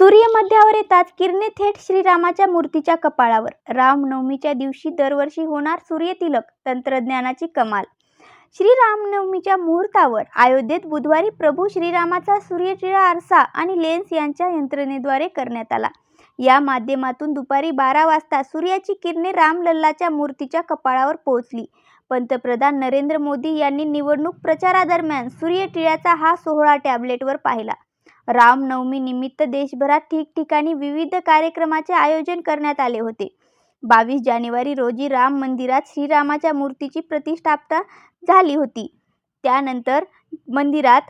सूर्य मध्यावर येताच किरणे थेट श्रीरामाच्या मूर्तीच्या कपाळावर. रामनवमीच्या दिवशी दरवर्षी होणार सूर्यतिलक तंत्रज्ञानाची कमाल. श्रीरामनवमीच्या मुहूर्तावर अयोध्येत बुधवारी प्रभू श्रीरामाचा सूर्यटिळा आरसा आणि लेन्स यांच्या यंत्रणेद्वारे करण्यात आला. या माध्यमातून दुपारी बारा वाजता सूर्याची किरणे रामलल्लाच्या मूर्तीच्या कपाळावर पोहोचली. पंतप्रधान नरेंद्र मोदी यांनी निवडणूक प्रचारादरम्यान सूर्यटिळ्याचा हा सोहळा टॅबलेटवर पाहिला. रामनवमीनिमित्त देशभरात ठिकठिकाणी विविध कार्यक्रमाचे आयोजन करण्यात आले होते. बावीस जानेवारी रोजी राम मंदिरात श्रीरामाच्या मूर्तीची प्रतिष्ठापना झाली होती. त्यानंतर मंदिरात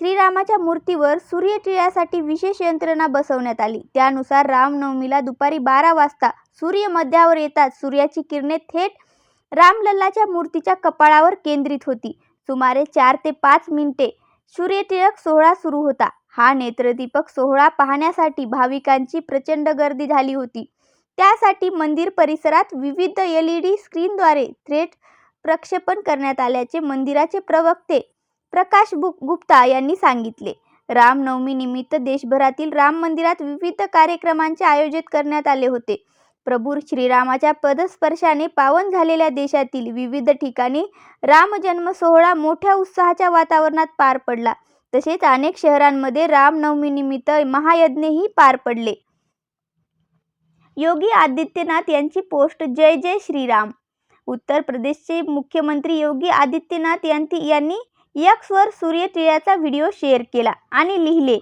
श्रीरामाच्या मूर्तीवर सूर्यटिळ्यासाठी विशेष यंत्रणा बसवण्यात आली. त्यानुसार रामनवमीला दुपारी बारा वाजता सूर्य मध्यावर येतात सूर्याची किरणे थेट रामलल्लाच्या मूर्तीच्या कपाळावर केंद्रित होती. सुमारे चार ते पाच मिनिटे सूर्यटिळक सोहळा सुरू होता. हा नेत्रदीपक सोहळा पाहण्यासाठी भाविकांची प्रचंड गर्दी झाली होती. त्यासाठी मंदिर परिसरात विविध एल ई डी स्क्रीनद्वारे थेट प्रक्षेपण करण्यात आल्याचे मंदिराचे प्रवक्ते प्रकाश बु गुप्ता यांनी सांगितले. रामनवमीनिमित्त देशभरातील राम मंदिरात विविध कार्यक्रमांचे आयोजित करण्यात आले होते. प्रभू श्रीरामाच्या पदस्पर्शाने पावन झालेल्या देशातील विविध ठिकाणी रामजन्म सोहळा मोठ्या उत्साहाच्या वातावरणात पार पडला. तसेच अनेक शहरांमध्ये रामनवमीनिमित्त महायज्ञही पार पडले. योगी आदित्यनाथ यांची पोस्ट जय जय श्रीराम. उत्तर प्रदेशचे मुख्यमंत्री योगी आदित्यनाथ यांनी यांनी यक्सवर सूर्यटिळ्याचा व्हिडिओ शेअर केला आणि लिहिले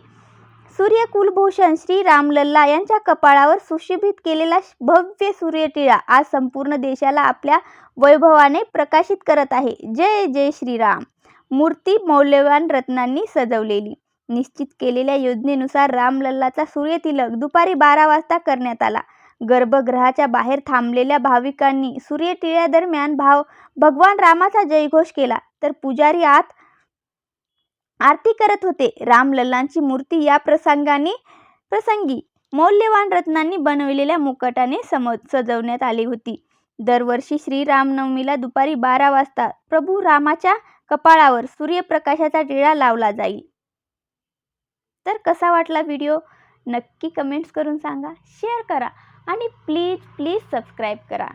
सूर्यकुलभूषण श्री रामलल्ला यांच्या कपाळावर सुशोभित केलेला भव्य सूर्यटिळा आज संपूर्ण देशाला आपल्या वैभवाने प्रकाशित करत आहे. जय जय श्रीराम. मूर्ती मौल्यवान रत्नांनी सजवलेली. निश्चित केलेल्या योजनेनुसार रामलल्लाचा सूर्यतिलक दुपारी बारा वाजता करण्यात आला. गर्भगृहाच्या बाहेर थांबलेल्या भाविकांनी सूर्यटिळ्यादरम्यान भाव भगवान रामाचा जयघोष केला तर पुजारी आत आरती करत होते. रामलल्लांची मूर्ती या प्रसंगाने प्रसंगी मौल्यवान रत्नांनी बनविलेल्या मुकटाने सम सजवण्यात आली होती. दरवर्षी श्रीरामनवमीला दुपारी बारा वाजता प्रभू रामाच्या कपाळावर सूर्यप्रकाशाचा टिळा लावला जाईल. तर कसा वाटला व्हिडिओ? नक्की कमेंट्स करून सांगा शेअर करा आणि प्लीज प्लीज सबस्क्राईब करा.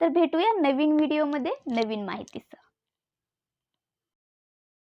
तर भेटूया नवीन व्हिडिओमध्ये नवीन माहितीसह.